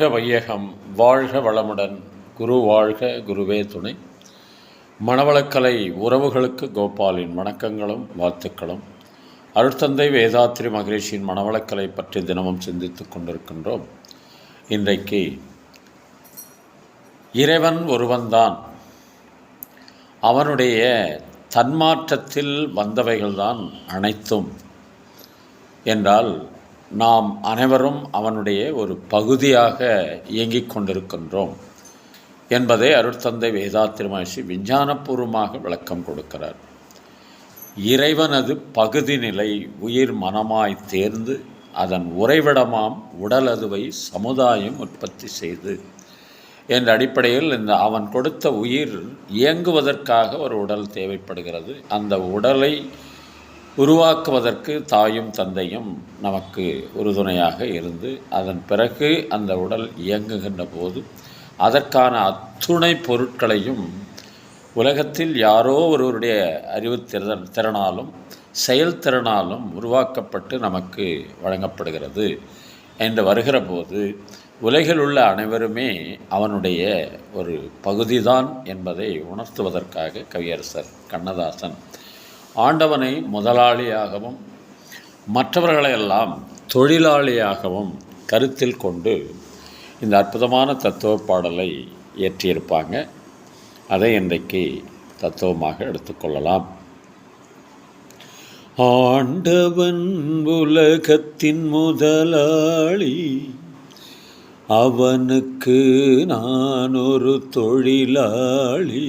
வாழ்க வையகம் வாழ்க வளமுடன் குரு வாழ்க குருவே துணை. மணவளக்கலை உறவுகளுக்கு கோபாலின் வணக்கங்களும் வாழ்த்துக்களும். அருட்தந்தை வேதாத்ரி மகரிஷியின் மணவளக்கலை பற்றி தினமும் சிந்தித்துக் கொண்டிருக்கின்றோம். இன்றைக்கு இறைவன் ஒருவன்தான். அவனுடைய தன்மாற்றத்தில் வந்தவைகள்தான் அனைத்தும். என்றால் நாம் அனைவரும் அவனுடைய ஒரு பகுதியாக இயங்கிக் கொண்டிருக்கின்றோம் என்பதை அருட்தந்தை வேதாத்திரி மகர்ஷி விஞ்ஞானபூர்வமாக விளக்கம் கொடுக்கிறார். இறைவனது பகுதி நிலை உயிர் மனமாய் தேர்ந்து அதன் உறைவிடமாம் உடலதுவை சமுதாயம் உற்பத்தி செய்து என்ற அடிப்படையில் இந்த அவன் கொடுத்த உயிர் இயங்குவதற்காக ஒரு உடல் தேவைப்படுகிறது. அந்த உடலை உருவாக்குவதற்கு தாயும் தந்தையும் நமக்கு உறுதுணையாக இருந்து அதன் பிறகு அந்த உடல் இயங்குகின்ற போது அதற்கான அத்துணை பொருட்களையும் உலகத்தில் யாரோ ஒருவருடைய அறிவு திறன் திறனாலும் செயல்திறனாலும் உருவாக்கப்பட்டு நமக்கு வழங்கப்படுகிறது என்று வருகிற போது உலகில் உள்ள அனைவருமே அவனுடைய ஒரு பகுதிதான் என்பதை உணர்த்துவதற்காக கவியரசர் கண்ணதாசன் ஆண்டவனை முதலாளியாகவும் மற்றவர்களையெல்லாம் தொழிலாளியாகவும் கருத்தில் கொண்டு இந்த அற்புதமான தத்துவ பாடலை இயற்றியிருப்பாங்க. அதை இன்றைக்கு தத்துவமாக எடுத்துக்கொள்ளலாம். ஆண்டவன் உலகத்தின் முதலாளி அவனுக்கு நான் ஒரு தொழிலாளி.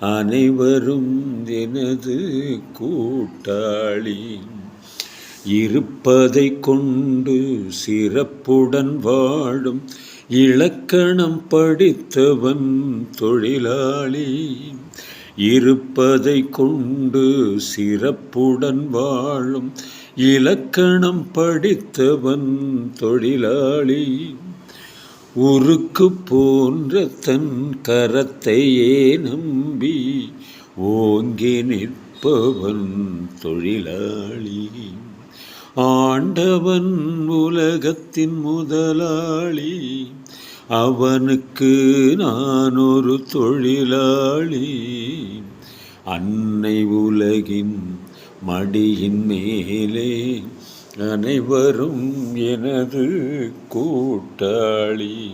அனைவரும் எனது கூட்டாளி இருப்பதை கொண்டு சிறப்புடன் வாழும் இலக்கணம் படித்தவன் தொழிலாளி. இருப்பதை கொண்டு சிறப்புடன் வாழும் இலக்கணம் படித்தவன் தொழிலாளி. உருக்கு போன்ற தன் கரத்தையே நம்பி ஓங்கி நிற்பவன் தொழிலாளி. ஆண்டவன் உலகத்தின் முதலாளி. அவனுக்கு நான் ஒரு தொழிலாளி. அன்னை உலகின் மடியின் மேலே அனைவரும் எனது கூட்டாளி.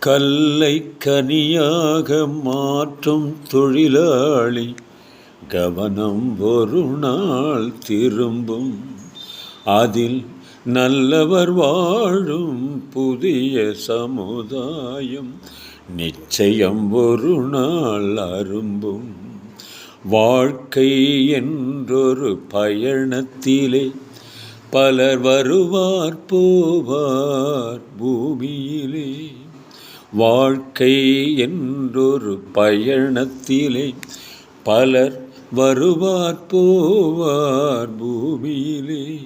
கல்லை கனியாக மாற்றும் தொழிலாளி கவனம் ஒரு நாள் திரும்பும். அதில் நல்லவர் வாழும் புதிய சமுதாயம் நிச்சயம் ஒரு நாள் அரும்பும். வாழ்க்கை என்றொரு பயணத்திலே பலர் வருவார் போவார் பூமியிலே. வாழ்க்கை என்றொரு பயணத்திலே பலர் வருவார் போவார் பூமியிலே.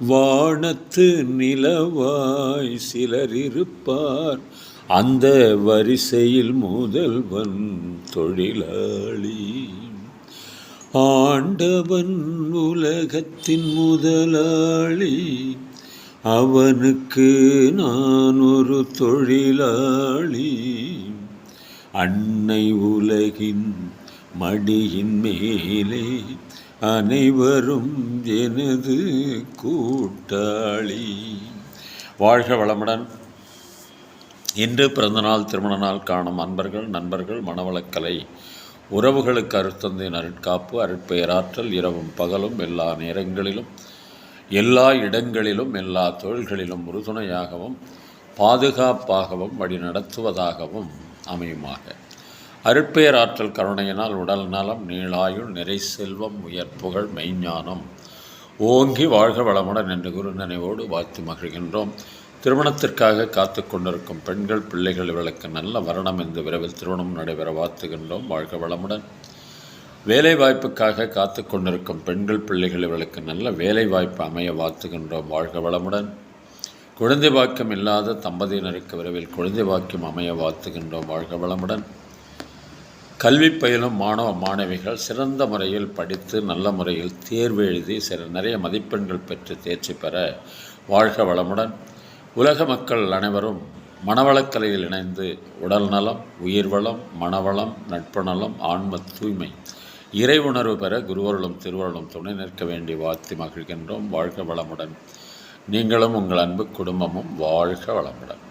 வானத்து நிலவாய் சிலர் இருப்பார். அந்த வரிசையில் முதல்வன் தொழிலாளி. ஆண்டவன் உலகத்தின் முதலாளி. அவனுக்கு நான் ஒரு தொழிலாளி. அன்னை உலகின் மடியின் மேலே அனைவரும் எனது கூட்டாளி. வாழ்க வளமுடன். இன்று பிறந்தநாள் திருமண நாள் காணும் அன்பர்கள் நண்பர்கள் மணவளக்கலை உறவுகளுக்கு அருத்தந்தையின் அருட்காப்பு அருட்பெயராற்றல் இரவும் பகலும் எல்லா நேரங்களிலும் எல்லா இடங்களிலும் எல்லா தொழில்களிலும் உறுதுணையாகவும் பாதுகாப்பாகவும் வழி நடத்துவதாகவும் அமையுமாக. அருட்பெயராற்றல் கருணையினால் உடல் நலம் நீளாயுள் நிறை செல்வம் உயர் புகழ் மெய்ஞானம் ஓங்கி வாழ்க வளமுடன் என்று குரு நினைவோடு வாழ்த்து மகிழ்கின்றோம். திருமணத்திற்காக காத்து கொண்டிருக்கும் பெண்கள் பிள்ளைகள் இவளுக்கு நல்ல வரணம் என்று விரைவில் திருமணம் நடைபெற வாழ்த்துகின்றோம். வாழ்க வளமுடன். வேலை வாய்ப்புக்காக காத்து கொண்டிருக்கும் பெண்கள் பிள்ளைகள் இவளுக்கு நல்ல வேலை வாய்ப்பு அமைய வாழ்த்துகின்றோம். வாழ்க வளமுடன். குழந்தை பாக்கியம் இல்லாத தம்பதியினருக்கு விரைவில் குழந்தை பாக்கியம் அமைய வாழ்த்துகின்றோம். வாழ்க வளமுடன். கல்வி பயிலும் மாணவ மாணவிகள் சிறந்த முறையில் படித்து நல்ல முறையில் தேர்வு எழுதி சில நிறைய மதிப்பெண்கள் பெற்று தேர்ச்சி பெற வாழ்க வளமுடன். உலக மக்கள் அனைவரும் மனவளக்கலையில் இணைந்து உடல் நலம் உயிர் வளம் மனவளம் நட்பு நலம் ஆன்ம தூய்மை இறை உணர்வு பெற குருவருளும் திருவருளும் துணை நிற்க வேண்டி வாழ்த்தி மகிழ்கின்றோம். வாழ்க வளமுடன். நீங்களும் உங்கள் அன்பு குடும்பமும் வாழ்க வளமுடன்.